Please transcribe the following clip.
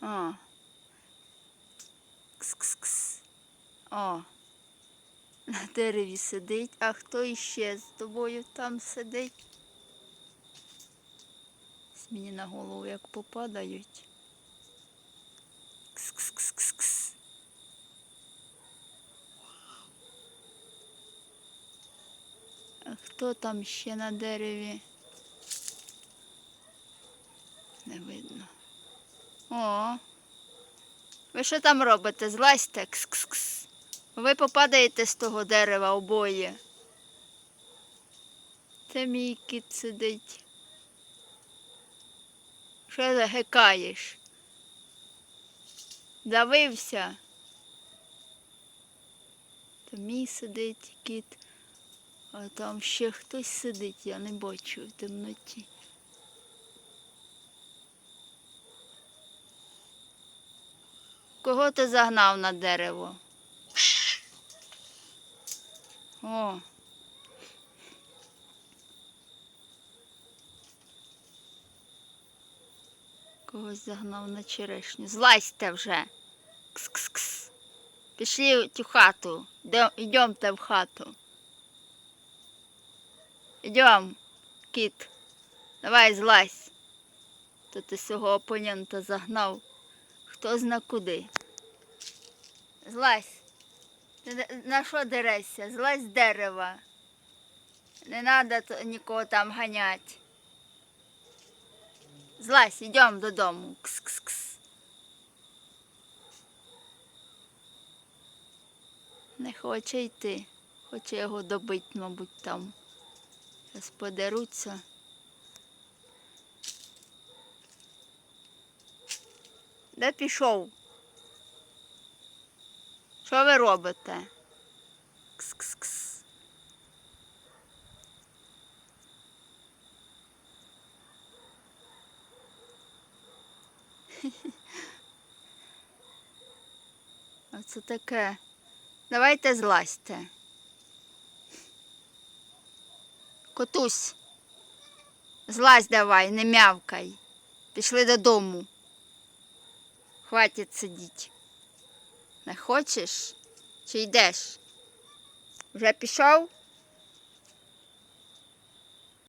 О. Кс-кс-кс. О. На дереві сидить. А хто іще з тобою там сидить? Мені на голову як попадають. Кс-кс-кс-кс-кс. А хто там ще на дереві? Не видно. О. Ви що там робите? Злазьте. Кс-кс-кс. Ви попадаєте з того дерева обоє. Це мій кіт сидить. Що загикаєш? Давився. Це мій сидить кіт. А там ще хтось сидить, я не бачу в темноті. Кого ти загнав на дерево? О. Когось загнав на черешню. Злазьте вже. Кс-кс-кс. Пішли в цю хату. Йдем- Йдемте в хату. Йдем, кіт. Давай злазь. То ти свого опонента загнав. Хто зна куди. Злазь. На що дерешся? Злазь з дерева. Не треба нікого там ганяти. Злазь, йдемо додому. Кс-кс-кс. Не хоче йти. Хоче його добити, мабуть, там. Зараз подеруться. Де пішов? Що ви робите? Кс-кс-кс. Оце таке. Давайте злазьте. Котусь, злазь давай, не мявкай. Пішли додому. Хватить сидіть. Не хочеш? Чи йдеш? Вже пішов?